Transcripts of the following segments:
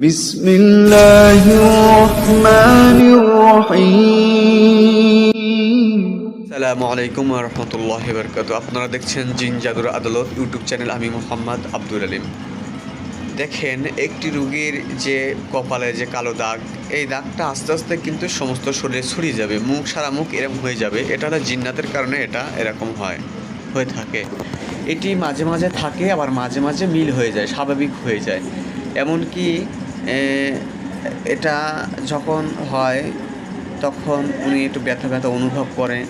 بسم الله الرحمن الرحيم আসসালামু আলাইকুম রহমতুল্লাহ বরকাত আপনারা দেখছেন জিন জাদুর আদালত ইউটিউব চ্যানেল আমি মোহাম্মদ আব্দুল আলিম দেখেন একটি রুগীর যে কপালে যে কালো দাগ এই দাগটা আস্তে আস্তে কিন্তু সমস্ত শরীরে ছড়িয়ে যাবে মুখ সারা মুখ এরকম হয়ে যাবে এটা হলো জিন্নাতের কারণে এটা এরকম হয় হয়ে থাকে এটি মাঝে মাঝে থাকে আবার মাঝে মাঝে মিল হয়ে যায় স্বাভাবিক হয়ে যায় এমনকি এ, এটা যখন হয় তখন উনি একটু ব্যথা ব্যথা অনুভব করে।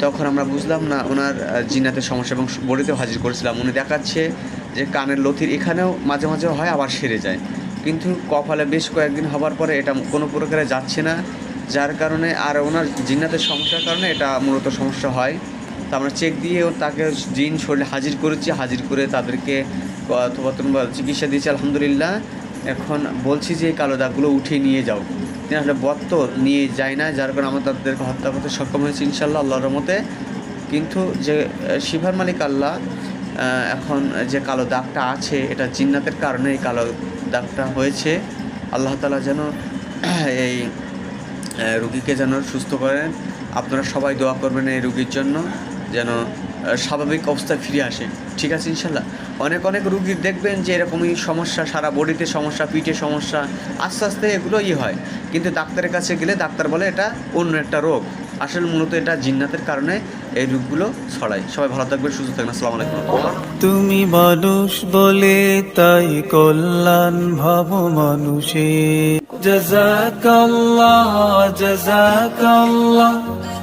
তখন আমরা বুঝলাম না ওনার আহ, জিনাতের সমস্যা এবং বডিতেও হাজির করেছিলাম। উনি দেখাচ্ছে যে কানের লথির এখানেও মাঝে মাঝে হয় আবার সেরে যায়। কিন্তু কপালে বেশ কয়েকদিন হবার পরে এটা কোনো প্রকারে যাচ্ছে না যার কারণে আর ওনার জিন্নাতের সমস্যার কারণে এটা মূলত সমস্যা হয়। তো আমরা চেক দিয়ে তাকে জিন শরীরে হাজির করেছি হাজির করে তাদেরকে কথোপকথন বা চিকিৎসা দিয়েছি আলহামদুলিল্লাহ। এখন বলছি যে এই কালো দাগগুলো উঠিয়ে নিয়ে যাও। তিনি আসলে বত্ত নিয়ে যায় না, যার কারণে আমরা তাদেরকে হত্যা করতে সক্ষম হয়েছি ইনশাল্লাহ আল্লাহর মতে কিন্তু যে শিফার মালিক আল্লাহ এখন যে কালো দাগটা আছে, এটা জিন্নাতের কারণে এই কালো দাগটা হয়েছে। আল্লাহ তালা যেন এই রুগীকে যেন সুস্থ করেন। আপনারা সবাই দোয়া করবেন এই রুগীর জন্য, যেন স্বাভাবিক অবস্থায় ফিরে আসে। ঠিক আছে, ইনশাল্লাহ। অনেক অনেক রুগীর দেখবেন যে এরকমই সমস্যা, সারা বডিতে সমস্যা, পিঠে সমস্যা, আস্তে আস্তে এগুলোই হয়। কিন্তু ডাক্তারের কাছে গেলে ডাক্তার বলে এটা অন্য একটা রোগ। আসলে মূলত এটা জিন্নাতের কারণে এই রোগগুলো ছড়ায়। সবাই ভালো থাকবেন, সুস্থ থাকবেন। আসসালামু আলাইকুম। তুমি মানুষ বলে তাই কল্যাণ ভাব মানুষে জাজাকাল্লাহ জাজাকাল্লাহ